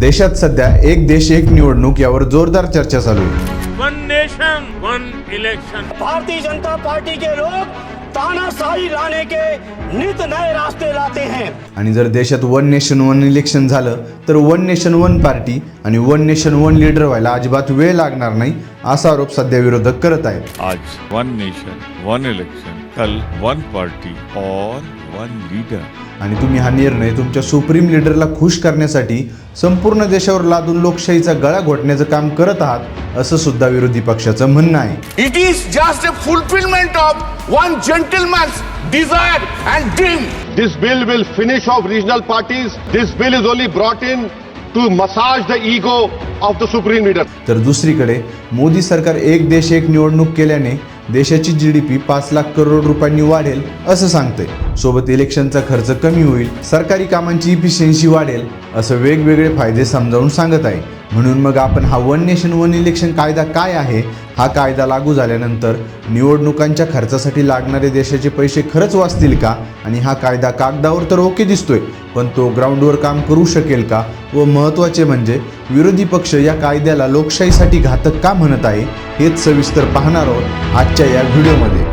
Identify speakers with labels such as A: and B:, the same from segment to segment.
A: देशात सध्या एक देश एक निवडणूक यावर जोरदार चर्चा चालू आहे.
B: One nation one election
C: Bharatiya Janata party के लोग तानाशाही लाने के नित नए रास्ते लाते हैं।
A: आणि जर देशात वन नेशन वन इलेक्शन झालं तर वन नेशन वन पार्टी आणि वन नेशन वन लीडर व्हायला अजिबात वेळ लागणार नाही असा आरोप सध्या विरोधक करत आहेत.
D: आज वन नेशन वन इलेक्शन एकल वन पार्टी और वन लीडर
A: आणि तुम्ही हा निर्णय तुमच्या सुप्रीम लीडरला खुश करण्यासाठी संपूर्ण देशावर लादून लोकशाहीचा गळा घोटण्याचं काम करत आहात असं सुद्धा विरोधी पक्षाचं म्हणणं आहे.
E: It is just a fulfilment of one gentleman desire and dream
F: this bill will finish off regional parties this bill is only brought in to massage the ego of the supreme leader
A: तर दुसरीकडे मोदी सरकार एक देश एक निवडणूक केल्याने देशाची G D P पाच लाख करोड रुपयांनी वाढेल असं सांगते सोबत इलेक्शनचा खर्च कमी होईल सरकारी कामांची इफिशियन्सी वाढेल असं वेगवेगळे फायदे समजावून सांगत आहे. म्हणून मग आपण हा वन नेशन वन इलेक्शन कायदा काय आहे हा कायदा लागू झाल्यानंतर निवडणुकांच्या खर्चासाठी लागणारे देशाचे पैसे खरंच वाचतील का? आणि हा कायदा कागदावर तर ओके दिसतोय पण तो ग्राउंडवर काम करू शकेल का? व महत्त्वाचे म्हणजे विरोधी पक्ष या कायद्याला लोकशाहीसाठी घातक का म्हणत आहे हेच सविस्तर पाहणार आहोत आजच्या या व्हिडिओमध्ये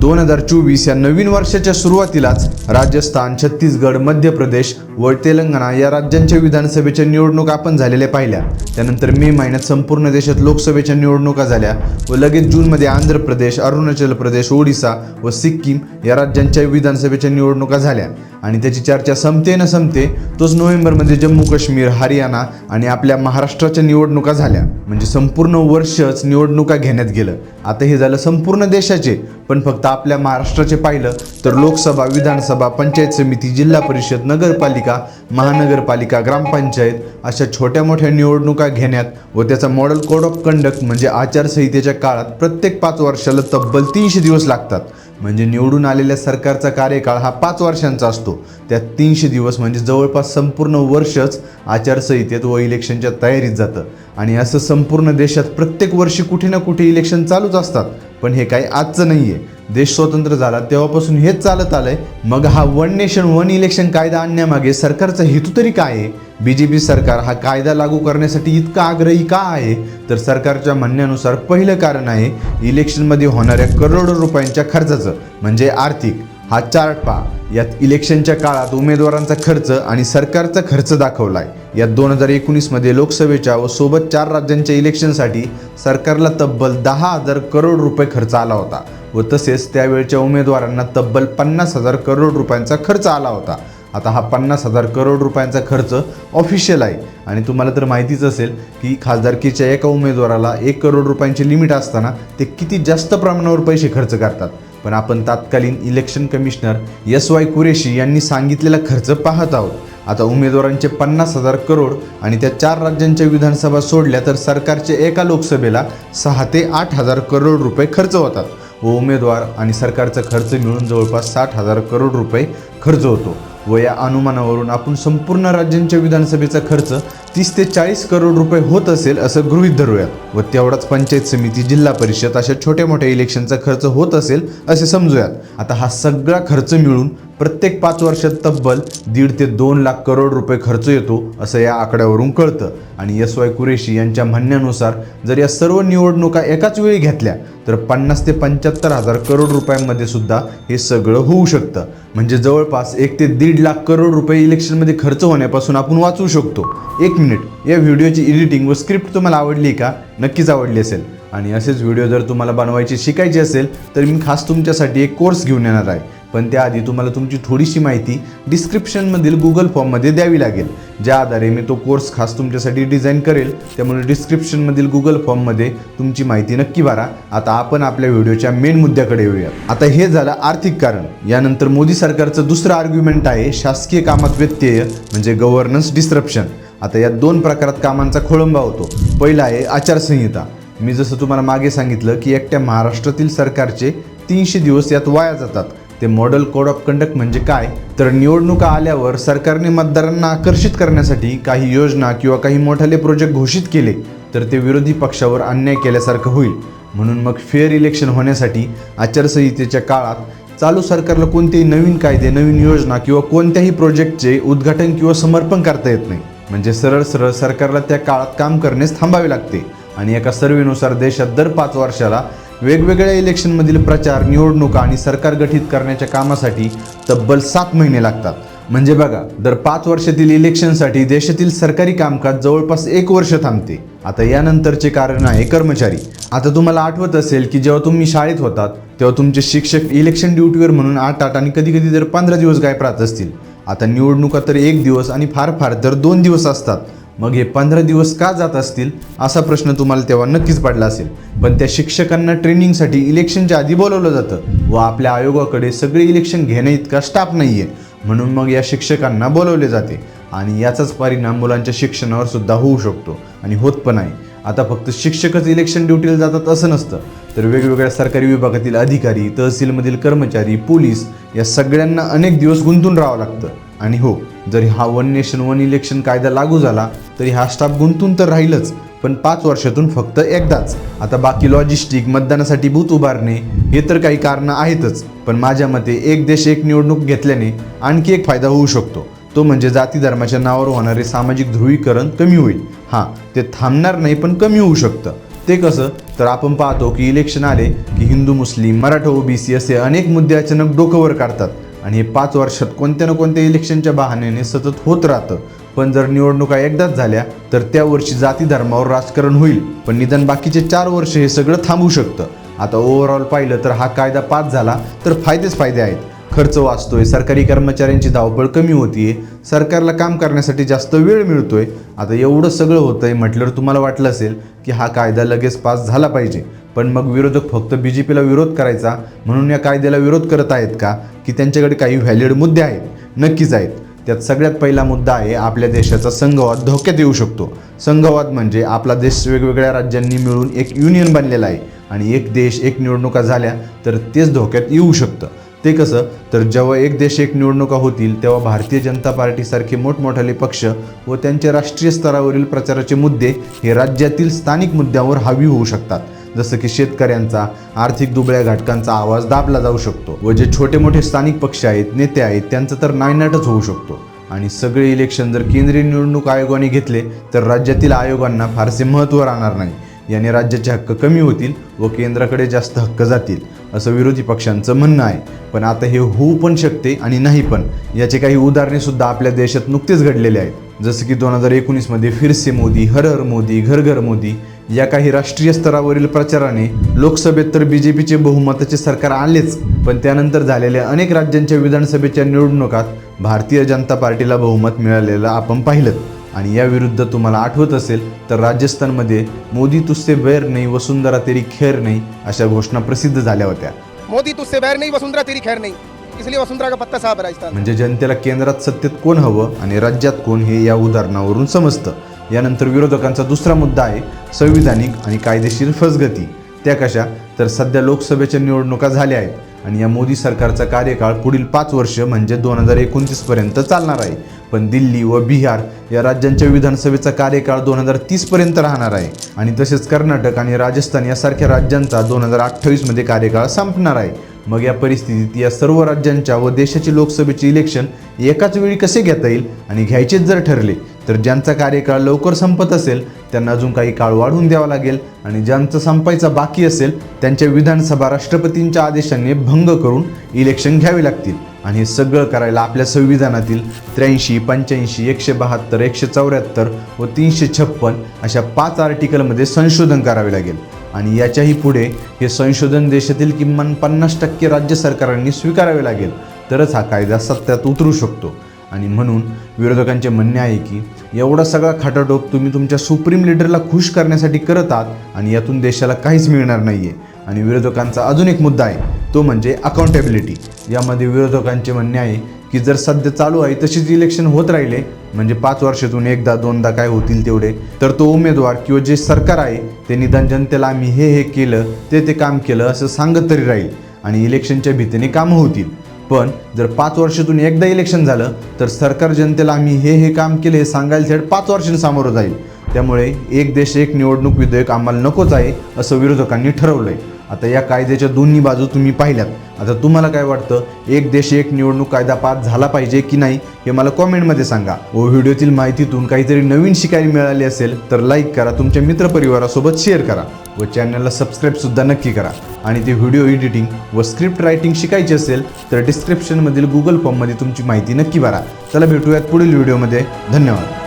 A: दोन हजार चोवीस या नवीन वर्षाच्या सुरुवातीलाच राजस्थान छत्तीसगड मध्य प्रदेश व तेलंगणा या राज्यांच्या विधानसभेच्या निवडणुका आपण झालेल्या पाहिल्या. त्यानंतर मे महिन्यात संपूर्ण देशात लोकसभेच्या निवडणुका झाल्या व लगेच जूनमध्ये आंध्र प्रदेश अरुणाचल प्रदेश ओडिसा व सिक्कीम या राज्यांच्या विधानसभेच्या निवडणुका झाल्या. आणि त्याची चर्चा संपते न संपते तोच नोव्हेंबरमध्ये जम्मू काश्मीर हरियाणा आणि आपल्या महाराष्ट्राच्या निवडणुका झाल्या. म्हणजे संपूर्ण वर्षच निवडणुका घेण्यात गेलं. आता हे झालं संपूर्ण देशाचे. पण फक्त आपल्या महाराष्ट्राचे पाहिलं तर लोकसभा विधानसभा पंचायत समिती जिल्हा परिषद नगरपालिका महानगरपालिका ग्रामपंचायत अशा छोट्या मोठ्या निवडणुका घेण्यात व त्याचा मॉडेल कोड ऑफ कंडक्ट म्हणजे आचारसंहितेच्या काळात प्रत्येक पाच वर्षाला तब्बल तीनशे दिवस लागतात. म्हणजे निवडून आलेल्या सरकारचा कार्यकाळ हा पाच वर्षांचा असतो. त्यात तीनशे दिवस म्हणजे जवळपास संपूर्ण वर्षच आचारसंहितेत व इलेक्शनच्या तयारीत जातं. आणि असं संपूर्ण देशात प्रत्येक वर्षी कुठे ना कुठे इलेक्शन चालूच असतात. पण हे काही आजचं नाही आहे देश स्वतंत्र झाला तेव्हापासून हेच चालत आलंय. मग हा वन नेशन वन इलेक्शन कायदा आणण्यामागे सरकारचा हेतू तरी काय आहे? बी जे पी सरकार हा कायदा लागू करण्यासाठी इतका आग्रही का आहे? तर सरकारच्या म्हणण्यानुसार पहिलं कारण आहे इलेक्शनमध्ये होणाऱ्या करोडो रुपयांच्या खर्चाचं म्हणजे आर्थिक हा चार्ट पहा. यात इलेक्शनच्या काळात उमेदवारांचा खर्च आणि सरकारचा खर्च दाखवला आहे यात दोन हजार एकोणीसमध्ये लोकसभेच्या व सोबत चार राज्यांच्या इलेक्शनसाठी सरकारला तब्बल दहा हजार करोड रुपये खर्च आला होता. व तसेच त्यावेळच्या उमेदवारांना तब्बल पन्नास हजार करोड रुपयांचा खर्च आला होता. आता हा पन्नास हजार करोड रुपयांचा खर्च ऑफिशियल आहे. आणि तुम्हाला तर माहितीच असेल की खासदारकीच्या एका उमेदवाराला एक करोड रुपयांची लिमिट असताना ते किती जास्त प्रमाणावर पैसे खर्च करतात. पण आपण तात्कालीन election commissioner S Y Qureshi यांनी सांगितलेला खर्च पाहत आहोत. आता उमेदवारांचे पन्नास हजार करोड आणि त्या चार राज्यांच्या विधानसभा सोडल्या तर सरकारचे एका लोकसभेला सहा ते आठ हजार करोड रुपये खर्च होतात. व उमेदवार आणि सरकारचा खर्च मिळून जवळपास साठ हजार करोड रुपये खर्च होतो. व या अनुमानावरून आपण संपूर्ण राज्यांच्या विधानसभेचा खर्च तीस ते चाळीस करोड रुपये होत असेल असं गृहीत धरूयात. व तेवढाच पंचायत समिती जिल्हा परिषद अशा छोट्या मोठ्या इलेक्शनचा खर्च होत असेल असे समजूयात. आता हा सगळा खर्च मिळून प्रत्येक पाच वर्षात तब्बल दीड ते दोन लाख करोड रुपये खर्च येतो असं या आकड्यावरून कळतं. आणि एस वाय कुरेशी यांच्या म्हणण्यानुसार जर या सर्व निवडणुका एकाच वेळी घेतल्या तर पन्नास ते पंच्याहत्तर हजार करोड रुपयांमध्ये सुद्धा हे सगळं होऊ शकतं. म्हणजे जवळपास एक ते दीड लाख करोड रुपये इलेक्शनमध्ये खर्च होण्यापासून आपण वाचवू शकतो. एक मिनिट. या व्हिडिओची एडिटिंग व स्क्रिप्ट तुम्हाला आवडली का? नक्कीच आवडली असेल. आणि असेच व्हिडिओ जर तुम्हाला बनवायचे शिकायचे असेल तर मी खास तुमच्यासाठी एक कोर्स घेऊन येणार आहे. पण त्याआधी तुम्हाला तुमची थोडीशी माहिती डिस्क्रिप्शनमधील गुगल फॉर्ममध्ये द्यावी लागेल. ज्या आधारे मी तो कोर्स खास तुमच्यासाठी डिझाईन करेल त्यामुळे डिस्क्रिप्शनमधील गुगल फॉर्ममध्ये तुमची माहिती नक्की भरा. आता आपण आपल्या व्हिडिओच्या मेन मुद्द्याकडे येऊया आता हे झालं आर्थिक कारण. यानंतर मोदी सरकारचं दुसरं आर्ग्युमेंट आहे शासकीय कामात व्यत्यय म्हणजे गव्हर्नन्स डिस्ट्रप्शन आता या दोन प्रकारात कामांचा खोळंबा होतो. पहिला आहे आचारसंहिता. मी जसं तुम्हाला मागे सांगितलं की एकट्या महाराष्ट्रातील सरकारचे तीनशे दिवस यात वाया जातात. ते मॉडेल कोड ऑफ कंडक्ट म्हणजे काय? तर निवडणुका आल्यावर सरकारने मतदारांना आकर्षित करण्यासाठी काही योजना किंवा काही मोठाले प्रोजेक्ट घोषित केले तर ते विरोधी पक्षावर अन्याय केल्यासारखं होईल. म्हणून मग फेअर इलेक्शन होण्यासाठी आचारसंहितेच्या काळात चालू सरकारला कोणतेही नवीन कायदे नवीन योजना किंवा कोणत्याही प्रोजेक्टचे उद्घाटन किंवा समर्पण करता येत नाही. म्हणजे सरळ सरळ सरकारला त्या काळात काम करण्यास थांबावे लागते. आणि एका सर्वेनुसार देशात दर पाच वर्षाला वेगवेगळ्या इलेक्शनमधील प्रचार निवडणुका आणि सरकार गठीत करण्याच्या कामासाठी तब्बल सात महिने लागतात. म्हणजे बघा दर पाच वर्षातील इलेक्शनसाठी देशातील सरकारी कामकाज जवळपास एक वर्ष थांबते. आता यानंतरचे कारण आहे कर्मचारी. आता तुम्हाला आठवत असेल की जेव्हा तुम्ही शाळेत होतात तेव्हा तुमचे शिक्षक इलेक्शन ड्युटीवर म्हणून आठ आठ आणि कधी कधी तर पंधरा दिवस गायब राहत असतील. आता निवडणुका तर एक दिवस आणि फार फार तर दोन दिवस असतात. मग हे पंधरा दिवस का जात असतील असा प्रश्न तुम्हाला तेव्हा नक्कीच पडला असेल. पण त्या शिक्षकांना ट्रेनिंगसाठी इलेक्शनच्या आधी बोलवलं जातं व आपल्या आयोगाकडे सगळे इलेक्शन घेणे इतका स्टाफ नाही आहे म्हणून मग या शिक्षकांना बोलवले जाते आणि याचाच परिणाम मुलांच्या शिक्षणावर सुद्धा होऊ शकतो आणि होत पण आहे. आता फक्त शिक्षकच इलेक्शन ड्युटीला जातात असं नसतं. तर वेगवेगळ्या सरकारी विभागातील अधिकारी तहसीलमधील कर्मचारी पोलीस या सगळ्यांना अनेक दिवस गुंतून राहावं लागतं. आणि हो जरी हा वन नेशन वन इलेक्शन कायदा लागू झाला तरी हा स्टाफ गुंतून तर राहीलच पण पाच वर्षातून फक्त एकदाच. आता बाकी लॉजिस्टिक मतदानासाठी बूथ उभारणे हे तर काही कारणं आहेतच पण माझ्या मते एक देश एक निवडणूक घेतल्याने आणखी एक फायदा होऊ शकतो. तो म्हणजे जाती धर्माच्या नावावर होणारे सामाजिक ध्रुवीकरण कमी होईल. हां ते थांबणार नाही पण कमी होऊ शकतं. ते कसं? तर आपण पाहतो की इलेक्शन आले की हिंदू मुस्लिम मराठा ओबीसी असे अनेक मुद्दे अचानक डोकंवर काढतात. आणि हे पाच वर्षात कोणत्या ना कोणत्या इलेक्शनच्या बहाण्याने सतत होत राहतं. पण जर निवडणुका एकदाच झाल्या तर त्या वर्षी जाती धर्मावर राजकारण होईल. पण निदान बाकीचे चार वर्ष हे सगळं थांबू शकतं. आता ओव्हरऑल पाहिलं तर हा कायदा पास झाला तर फायदेच फायदे आहेत. खर्च वाचतोय सरकारी कर्मचाऱ्यांची धावपळ कमी होतीये सरकारला काम करण्यासाठी जास्त वेळ मिळतोय. आता एवढं सगळं होतंय म्हटल्यावर तुम्हाला वाटलं असेल की हा कायदा लगेच पास झाला पाहिजे. पण मग विरोधक फक्त बी जे पीला विरोध करायचा म्हणून या कायद्याला विरोध करत आहेत का? की त्यांच्याकडे काही व्हॅलिड मुद्दे आहेत नक्कीच आहेत. त्यात सगळ्यात पहिला मुद्दा आहे आपल्या देशाचा संघवाद धोक्यात येऊ शकतो. संघवाद म्हणजे आपला देश वेगवेगळ्या राज्यांनी मिळून एक युनियन बनलेला आहे. आणि एक देश एक निवडणुका झाल्या तर तेच धोक्यात येऊ शकतं. ते कसं? तर जेव्हा एक देश एक निवडणुका होतील तेव्हा भारतीय जनता पार्टीसारखे मोठमोठाले पक्ष व त्यांचे राष्ट्रीय स्तरावरील प्रचाराचे मुद्दे हे राज्यातील स्थानिक मुद्द्यांवर हावी होऊ शकतात. जसं की शेतकऱ्यांचा आर्थिक दुबळ्या घटकांचा आवाज दाबला जाऊ शकतो व जे छोटे मोठे स्थानिक पक्ष आहेत नेते आहेत त्यांचं तर नायनाटच होऊ शकतो. आणि सगळे इलेक्शन जर केंद्रीय निवडणूक आयोगाने घेतले तर राज्यातील आयोगांना फारसे महत्त्व राहणार नाही. याने राज्याचे हक्क कमी होतील व केंद्राकडे जास्त हक्क जातील असं विरोधी पक्षांचं म्हणणं आहे. पण आता हे होऊ पण शकते आणि नाही पण याचे काही उदाहरणे सुद्धा आपल्या देशात नुकतेच घडलेले आहेत. जसं की दोन हजार एकोणीसमध्ये फिरसे मोदी हर हर मोदी घर घर मोदी या काही राष्ट्रीय स्तरावरील प्रचाराने लोकसभेत तर बी जे पीचे बहुमताचे सरकार आलेच पण त्यानंतर झालेल्या अनेक राज्यांच्या विधानसभेच्या निवडणुकात भारतीय जनता पार्टीला बहुमत मिळालेलं आपण पाहिलं. आणि याविरुद्ध तुम्हाला आठवत असेल तर राजस्थानमध्ये मोदी तुझसे बैर नाही वसुंधरा तेरी खेर नाही अशा घोषणा प्रसिद्ध झाल्या होत्या.
G: मोदी तुझसे बैर नहीं वसुंधरा तेरी खैर नहीं. इसलिए वसुंधरा का पत्ता साफ राजस्थान
A: म्हणजे जनतेला केंद्रात सत्तेत कोण हवं आणि राज्यात कोण हे या उदाहरणावरून समजतं. यानंतर विरोधकांचा दुसरा मुद्दा आहे संविधानिक आणि कायदेशीर फसगती. त्या कशा? तर सध्या लोकसभेच्या निवडणुका झाल्या आहेत आणि या मोदी सरकारचा कार्यकाळ पुढील पाच वर्ष म्हणजे दोन हजार एकोणतीसपर्यंत चालणार आहे. पण दिल्ली व बिहार या राज्यांच्या विधानसभेचा कार्यकाळ दोन हजार तीसपर्यंत राहणार आहे. आणि तसेच कर्नाटक आणि राजस्थान यासारख्या राज्यांचा दोन हजार अठ्ठावीसमध्ये कार्यकाळ संपणार आहे. मग या परिस्थितीत या सर्व राज्यांच्या व देशाची लोकसभेचे इलेक्शन एकाच वेळी कसे घेता येईल आणि घ्यायचेच जर ठरले तर ज्यांचा कार्यकाळ लवकर संपत असेल त्यांना अजून काही काळ वाढवून द्यावा लागेल. आणि ज्यांचं संपायचा बाकी असेल त्यांच्या विधानसभा राष्ट्रपतींच्या आदेशाने भंग करून इलेक्शन घ्यावे लागतील. आणि हे सगळं करायला आपल्या संविधानातील त्र्याऐंशी पंच्याऐंशी एकशे बहात्तर एकशे चौऱ्याहत्तर व तीनशे छप्पन अशा पाच आर्टिकलमध्ये संशोधन करावे लागेल. आणि याच्याही पुढे हे संशोधन देशातील किमान पन्नास टक्के राज्य सरकारांनी स्वीकारावे लागेल. तरच हा कायदा सत्यात उतरू शकतो. आणि म्हणून विरोधकांचे म्हणणे आहे की एवढा सगळा खाटाटोप तुम्ही तुमच्या सुप्रीम लिडरला खुश करण्यासाठी करत आहात आणि यातून देशाला काहीच मिळणार नाही आहे आणि विरोधकांचा अजून एक मुद्दा आहे तो म्हणजे अकाउंटेबिलिटी यामध्ये विरोधकांचे म्हणणे आहे की जर सध्या चालू आहे तशीच इलेक्शन होत राहिले म्हणजे पाच वर्षातून एकदा दोनदा काय होतील तेवढे तर तो उमेदवार किंवा जे सरकार आहे ते निदान जनतेला आम्ही हे हे केलं ते ते काम केलं असं सांगत तरी राहील. आणि इलेक्शनच्या भीतीने कामं होतील. पण जर पाच वर्षातून एकदा इलेक्शन झालं तर सरकार जनतेला आम्ही हे हे काम केले हे सांगायला थेट पाच वर्षांनी सामोरं जाईल. त्यामुळे एक देश एक निवडणूक विधेयक आम्हाला नकोच आहे असं विरोधकांनी ठरवलं आहे आता या कायद्याच्या दोन्ही बाजू तुम्ही पाहिल्यात. आता तुम्हाला काय वाटतं एक देश एक निवडणूक कायदा पास झाला पाहिजे की नाही हे मला कॉमेंटमध्ये सांगा. व व्हिडिओतील माहितीतून काहीतरी नवीन शिकायला मिळाली असेल तर लाईक करा तुमच्या मित्रपरिवारासोबत शेअर करा. व चॅनलला सबस्क्राईबसुद्धा नक्की करा. आणि ते व्हिडिओ एडिटिंग व स्क्रिप्ट रायटिंग शिकायची असेल तर डिस्क्रिप्शनमधील गुगल फॉर्ममध्ये तुमची माहिती नक्की भरा. चला भेटूयात पुढील व्हिडिओमध्ये धन्यवाद.